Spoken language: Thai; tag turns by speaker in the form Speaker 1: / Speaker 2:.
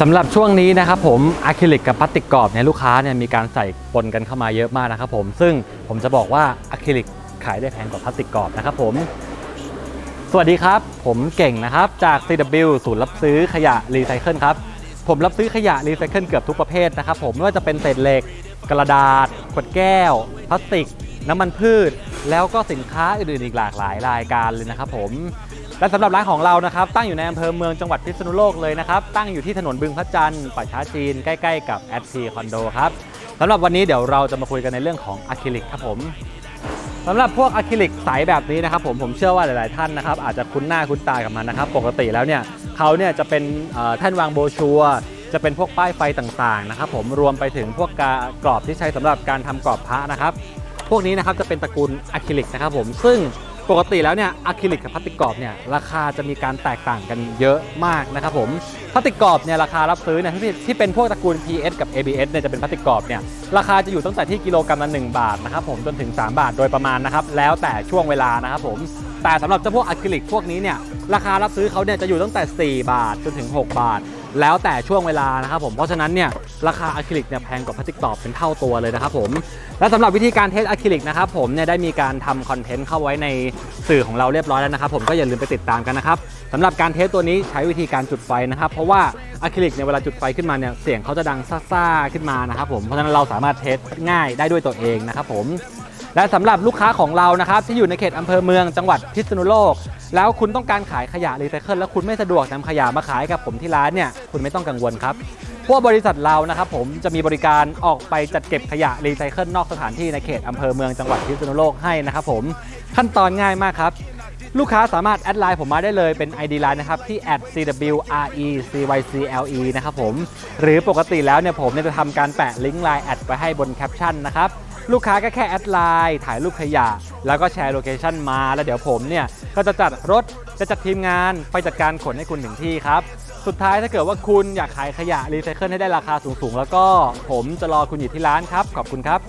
Speaker 1: สำหรับช่วงนี้นะครับผมอะคริลิกกับพลาสติกกรอบเนี่ยลูกค้าเนี่ยมีการใส่ปนกันเข้ามาเยอะมากนะครับผมซึ่งผมจะบอกว่าอะคริลิกขายได้แพงกว่าพลาสติกกรอบนะครับผมสวัสดีครับ ผมเก่งนะครับจาก CW ศูนย์รับซื้อขยะรีไซเคิลครับผมรับซื้อขยะรีไซเคิลเกือบทุกประเภทนะครับผมไม่ว่าจะเป็นเศษเหล็ก กระดาษ ขวดแก้ว พลาสติก น้ำมันพืช แล้วก็สินค้าอื่นๆอีกหลากหลายรายการเลยนะครับผม และสำหรับร้านของเรานะครับ ตั้งอยู่ในอำเภอเมืองจังหวัดพิษณุโลกเลยนะครับ ตั้งอยู่ที่ถนนบึงพระจันทร์ป่าช้าจีนใกล้ ๆ กับแอดพีคอนโดครับสำหรับวันนี้เดี๋ยวเราจะมาคุยกันในเรื่องของอะคริลิกครับผมสำหรับพวกอะคริลิกใสแบบนี้นะครับผมผมเชื่อว่าหลาย ๆ ท่านนะครับอาจจะคุ้นหน้าคุ้นตากับมันนะครับ ปกติแล้วเนี่ยเขาเนี่ยจะเป็นแท่นวางโบชัวจะเป็นพวกป้ายไฟต่าง ๆ นะครับผมรวมไปถึงพวกกากรอบที่ใช้สำหรับการทำกรอบพระนะครับ พวกนี้นะครับจะเป็นตระกูลอะคริลิกนะครับผมซึ่ง ปกติแล้วเนี่ยอะคริลิกกับพลาสติกกรอบเนี่ยราคาจะมีการแตกต่างกันเยอะมากนะครับผมพลาสติกกรอบเนี่ยราคารับซื้อเนี่ยที่ที่เป็นพวกตระกูล PS กับ ABS เนี่ยจะเป็นพลาสติกกรอบเนี่ยราคาจะอยู่ตั้งแต่ที่กิโลกรัมละ1บาทนะครับผมจนถึง 3 บาทโดยประมาณนะครับแล้วแต่ช่วงเวลานะครับผมแต่สำหรับเจ้าพวกอะคริลิกพวกนี้เนี่ยราคารับซื้อเขาเนี่ยจะอยู่ตั้งแต่ 4 บาทจนถึง 6 บาท แล้วแต่ช่วงเวลานะครับผมเพราะฉะนั้นเนี่ยราคาอะคริลิกเนี่ยแพงกว่าพลาสติกกรอบเป็นเท่าตัวเลยนะครับผมและสำหรับวิธีการเทสอะคริลิกนะครับผมเนี่ยได้มีการทำคอนเทนต์เข้าไว้ในสื่อของเราเรียบร้อยแล้วนะครับผมก็อย่าลืมไปติดตามกันนะครับสำหรับการเทสตัวนี้ใช้วิธีการจุดไฟนะครับ เพราะว่าอะคริลิกเนี่ยเวลาจุดไฟขึ้นมาเนี่ยเสียงเขาจะดังซ่าๆขึ้นมานะครับผมเพราะฉะนั้นเราสามารถเทสง่ายได้ด้วยตัวเองนะครับผม และสำหรับลูกค้าของเรานะครับที่อยู่ในเขตอำเภอเมืองจังหวัดพิษณุโลก แล้วคุณต้องการขายขยะรีไซเคิลแล้วคุณไม่สะดวกนำขยะมาขายกับผมที่ร้านเนี่ยคุณไม่ต้องกังวลครับเพราะวกบริษัทเรานะครับผมจะมีบริการออกไปจัดเก็บขยะรีไซเคิลนอกสถานที่ในเขตอำเภอเมืองจังหวัดพิษณุโลกให้นะครับผมขั้นตอนง่ายมากครับ ลูกค้าสามารถแอดไลน์ผมมาได้เลยเป็น ID Line นะครับ ที่ @cwrecycle นะครับผม หรือปกติแล้วเนี่ยผมเนี่ยจะทำการแปะลิงก์ไลน์แอดไว้ให้บนแคปชั่นนะครับ ลูกค้าก็แค่แอดไลน์ถ่ายรูปขยะ แล้วก็แชร์โลเคชันมา แล้วเดี๋ยวผมเนี่ย ก็จะจัดรถจะจัดทีมงานไปจัดการขนให้คุณถึงที่ครับ สุดท้ายถ้าเกิดว่าคุณอยากขายขยะรีไซเคิลให้ได้ราคาสูงๆ แล้วก็ผมจะรอคุณอยู่ที่ร้านครับ ขอบคุณครับ